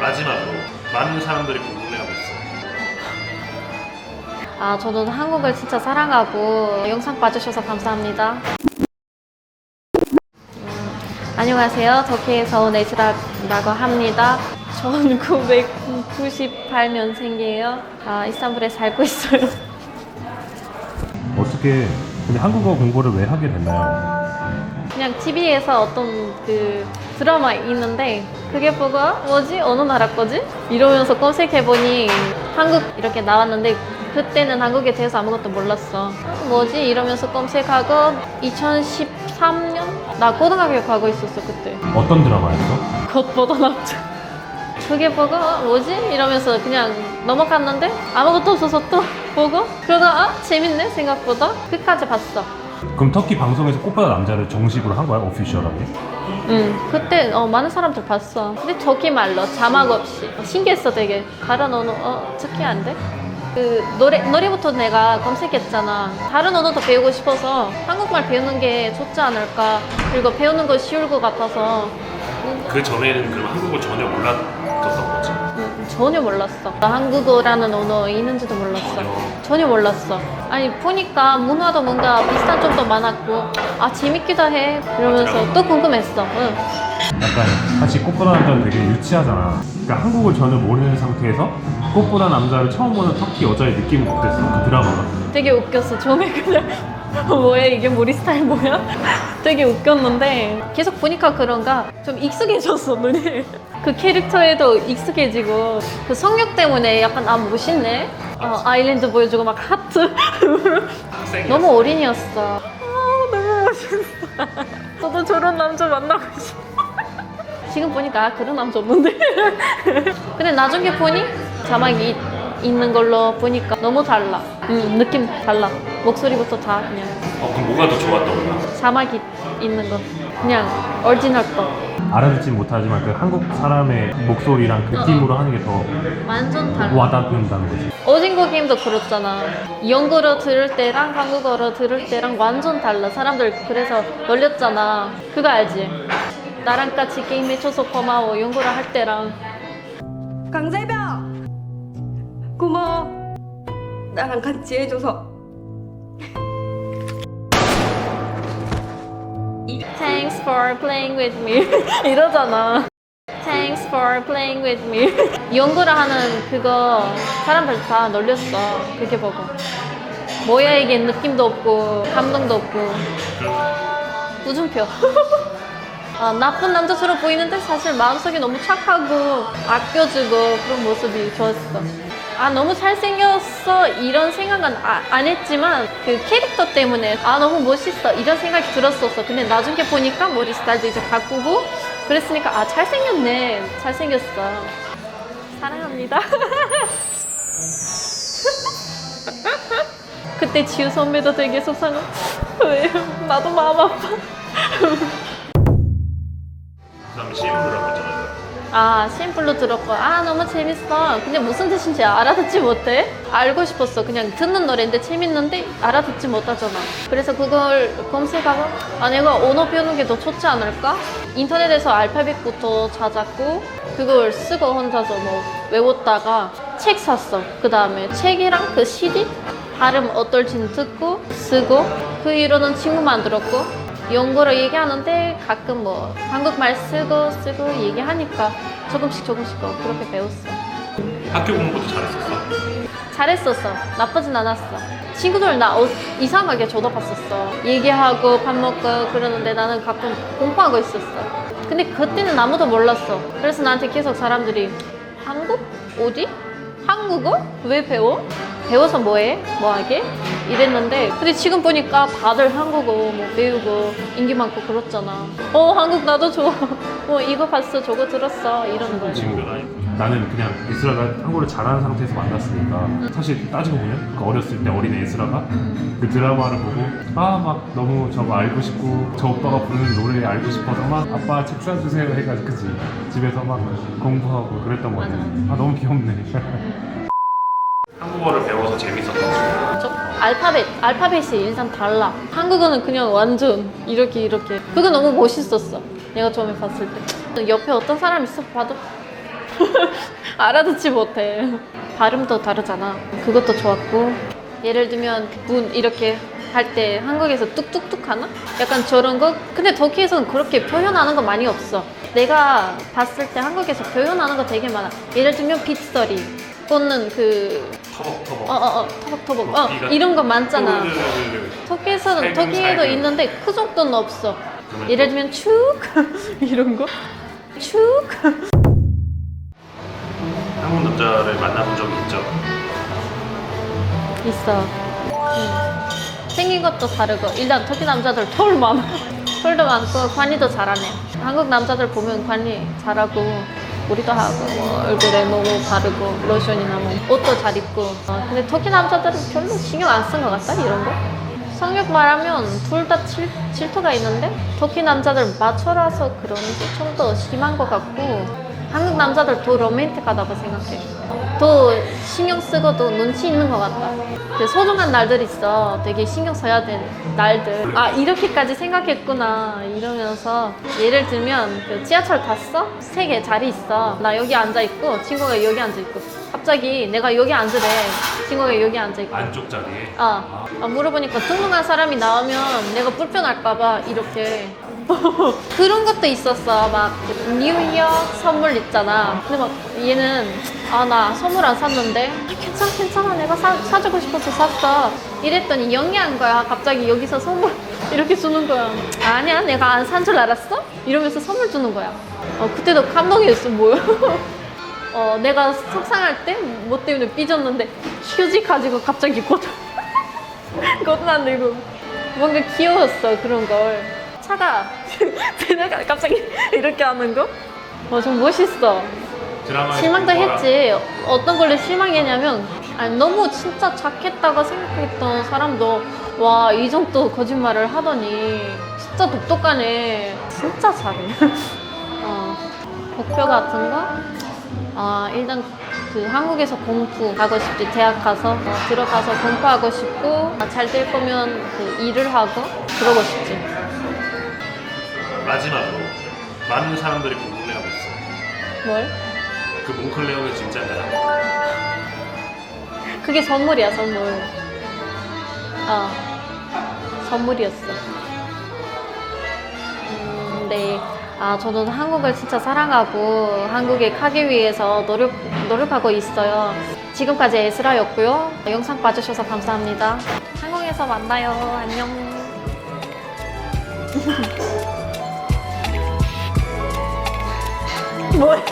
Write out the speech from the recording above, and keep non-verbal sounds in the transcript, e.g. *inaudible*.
마지막으로 많은 사람들이 궁금해하고 있어요. 아, 저도 한국을 진짜 사랑하고 영상 봐주셔서 감사합니다. 음, 안녕하세요. 터키에서 온 에즈라라고 합니다. 1998년생이에요. 아, 이스탄불에 살고 있어요. 어떻게 근데 한국어 공부를 왜 하게 됐나요? 그냥 TV에서 어떤 그 드라마 있는데 그게 보고 뭐지? 어느 나라 거지? 이러면서 검색해보니 한국 이렇게 나왔는데 그때는 한국에 대해서 아무것도 몰랐어. 뭐지? 이러면서 검색하고 2013년? 나 고등학교 가고 있었어 그때. 어떤 드라마였어? 겉보던 남자 그게 보고 뭐지? 이러면서 그냥 넘어갔는데 아무것도 없어서 또 보고 그러다 아 재밌네 생각보다. 끝까지 봤어. 그럼 터키 방송에서 꽃보다 남자를 정식으로 한 거야? 오피셜하게? 응, 그때 어, 많은 사람들 봤어. 근데 저기 말로 자막 없이 어, 신기했어 되게. 다른 언어 어 특이한데? 그 노래 노래부터 내가 검색했잖아. 다른 언어도 배우고 싶어서 한국말 배우는 게 좋지 않을까. 그리고 배우는 거 쉬울 것 같아서 그 전에는 그럼 한국을 전혀. 음, 전혀 몰랐어. 나 한국어라는 언어 있는지도 몰랐어. 전혀. 전혀 몰랐어. 아니 보니까 문화도 뭔가 비슷한 점도 많았고 아 재밌기도 해 이러면서 또 궁금했어. 응. 약간 사실 꽃보다 남자는 되게 유치하잖아 그러니까 한국을 전혀 모르는 상태에서 꽃보다 남자를 처음 보는 터키 여자의 느낌은 어땠어? 그 드라마가? 되게 웃겼어. *laughs* 처음에 그냥 *laughs* 뭐야 이게 머리 스타일 뭐야? *laughs* 되게 웃겼는데 계속 보니까 그런가 좀 익숙해졌어 눈이. *laughs* 그 캐릭터에도 익숙해지고 그 성격 때문에 약간 아 멋있네. 어, 아일랜드 보여주고 막 하트. 너무 어린이였어. 아 너무 멋있어. 저도 저런 남자 만나고 싶어. 지금 보니까 아, 그런 남자 없는데. 근데 나중에 보니 자막이 있는 걸로 보니까 너무 달라. 음, 느낌 달라. 목소리부터 다 그냥 어, 그럼 뭐가 더 좋았던 거야? 자막이 있는 거. 그냥 오리지널 거. 알아듣진 못하지만 그 한국 사람의 목소리랑 그 느낌으로 하는 게 더 완전 달라. 와닿는다는 거지 오징어 게임도 그렇잖아. 영어로 들을 때랑 한국어로 들을 때랑 완전 달라. 사람들 그래서 놀렸잖아. 그거 알지? 나랑 같이 게임 해줘서 고마워. 영어로 할 때랑. 강재병! 고마워. 나랑 같이 해줘서. Thanks for playing with me. *laughs* 이러잖아. Thanks for playing with me. *laughs* 영어로 하는 그거 사람들 다 놀렸어. 그게 보고. 뭐야 이게 느낌도 없고 감동도 없고 우준표. *laughs* 아, 나쁜 남자처럼 보이는데 사실 마음속에 너무 착하고 아껴주고 그런 모습이 좋았어. 아 너무 잘생겼어 이런 생각은 아- 안 했지만 그 캐릭터 때문에 아 너무 멋있어 이런 생각이 들었었어. 근데 나중에 보니까 머리 스타일도 이제 바꾸고 그랬으니까 아 잘생겼네 잘생겼어. 사랑합니다. *laughs* 그때 지우 선배도 되게 속상해. 왜 나도 마음 아파. *laughs* CM으로라고 했잖 아, 심플로 들었고, 아, 너무 재밌어. 근데 무슨 뜻인지 알아듣지 못해? 알고 싶었어. 그냥 듣는 노래인데 재밌는데 알아듣지 못하잖아. 그래서 그걸 검색하고, 아, 내가 언어 배우는 게 더 좋지 않을까? 인터넷에서 알파벳부터 찾았고, 그걸 쓰고 혼자서 뭐 외웠다가 책 샀어. 그 다음에 책이랑 그 CD? 발음 어떨지는 듣고, 쓰고, 그 이후로는 친구 만들었고, 영어로 얘기하는데 가끔 뭐 한국말 쓰고 쓰고 얘기하니까 조금씩 조금씩 어, 그렇게 배웠어. 학교 공부도 잘했었어. 잘했었어. 나쁘진 않았어. 친구들 나 어, 이상하게 쳐다봤었어. 얘기하고 밥 먹고 그러는데 나는 가끔 공부하고 있었어. 근데 그때는 아무도 몰랐어. 그래서 나한테 계속 사람들이 한국? 어디? 한국어? 왜 배워? 배워서 뭐해? 뭐하게? 이랬는데 근데 지금 보니까 다들 한국어 뭐 배우고 인기 많고 그렇잖아. 어 한국 나도 좋아. 어 *laughs* 이거 봤어 저거 들었어 거야. 친구들 아니고. 나는 그냥 에스라가 한국어를 잘하는 상태에서 만났으니까 사실 따지고 보면 그 어렸을 때 어린 에스라가 그 드라마를 보고 아 막 너무 저거 알고 싶고 저 오빠가 부르는 노래 알고 싶어서 막 아빠 책 사주세요 해가지고 그치 집에서 막 공부하고 그랬던 거 같아 아 너무 귀엽네 한국어를 배워서 재밌었던 거. 저 알파벳 알파벳이 일단 달라. 한국어는 그냥 완전 이렇게 이렇게. 그거 너무 멋있었어. 내가 처음에 봤을 때. 옆에 어떤 사람 있어 봐도 *laughs* 알아듣지 못해. 발음도 다르잖아. 그것도 좋았고. 예를 들면 문 이렇게 할 때 한국에서 뚝뚝뚝 하나? 약간 저런 거? 근데 터키에서는 그렇게 표현하는 거 많이 없어. 내가 봤을 때 한국에서 표현하는 거 되게 많아. 예를 들면 빗소리. 꽂는 그, 터벅터벅. 어, 어, 어, 터벅터벅. 어, 비가 이런 거 많잖아. 또르르르르. 터키에서는, 살금, 터키에도 살금. 있는데 그 정도는 없어. 그러면 예를 또 들면 축 *laughs* 이런 거. 축. *laughs* 한국 남자를 만나본 적이 있죠? 있어. 응. 생긴 것도 다르고 일단 터키 남자들 털 많아. *laughs* 털도 많고 관리도 잘하네. 한국 남자들 보면 관리 잘하고 우리도 하고 뭐 얼굴에 너무 바르고 로션이나 뭐 옷도 잘 입고. 어, 근데 터키 남자들은 별로 신경 안 쓴 것 같다 이런 거. 성욕 말하면 둘 다 질투가 있는데 터키 남자들 마초라서 그런지 좀 더 심한 것 같고 한국 남자들 더 로맨틱하다고 생각해. 더 신경 쓰고 더 눈치 있는 것 같다. 그 소중한 날들 있어. 되게 신경 써야 될 날들. 아 이렇게까지 생각했구나 이러면서 예를 들면 그 지하철 탔어? 세 개 자리 있어. 나 여기 앉아 있고 친구가 여기 앉아 있고. 갑자기 내가 여기 앉으래. 친구가 여기 앉아 있고. 안쪽 자리에. 아, 아, 물어보니까 등록한 사람이 나오면 내가 불편할까봐 이렇게 *laughs* 그런 것도 있었어. 막그 뉴이어 선물 있잖아. 근데 막 얘는 아 나 선물 안 샀는데? 아, 괜찮아 괜찮아. 내가 사, 사주고 싶어서 샀어. 이랬더니 영리한 거야. 갑자기 여기서 선물 *laughs* 이렇게 주는 거야. 아니야 내가 안 산 줄 알았어? 이러면서 선물 주는 거야. 어 그때도 감동이었어. 뭐야? *laughs* 어, 내가 속상할 때 뭐 때문에 삐졌는데 휴지 가지고 갑자기 곧 곧만 들고 뭔가 귀여웠어 그런 걸 차가. *laughs* 내가 갑자기 이렇게 하는 거? 어, 좀 멋있어. 드라마에 실망도 했지. 어떤 걸로 실망했냐면 아니, 너무 진짜 착했다고 생각했던 사람도 와 이 정도 거짓말을 하더니 진짜 독특하네. 진짜 잘해. *laughs* 어, 목표 같은 거? 아 일단 그 한국에서 공부하고 싶지 대학 가서. 어, 들어가서 공부하고 싶고 아, 잘될 거면 그 일을 하고 그러고 싶지 마지막으로 많은 사람들이 궁금해하고 있어. 뭘? 그 몽클레어는 진짜인가요? 그게 선물이야 선물 어 선물이었어 음, 네. 아, 저는 한국을 진짜 사랑하고 한국에 가기 위해서 노력, 노력하고 있어요. 지금까지 에스라였고요. 영상 봐주셔서 감사합니다. 한국에서 만나요. 안녕. *laughs* 뭐야?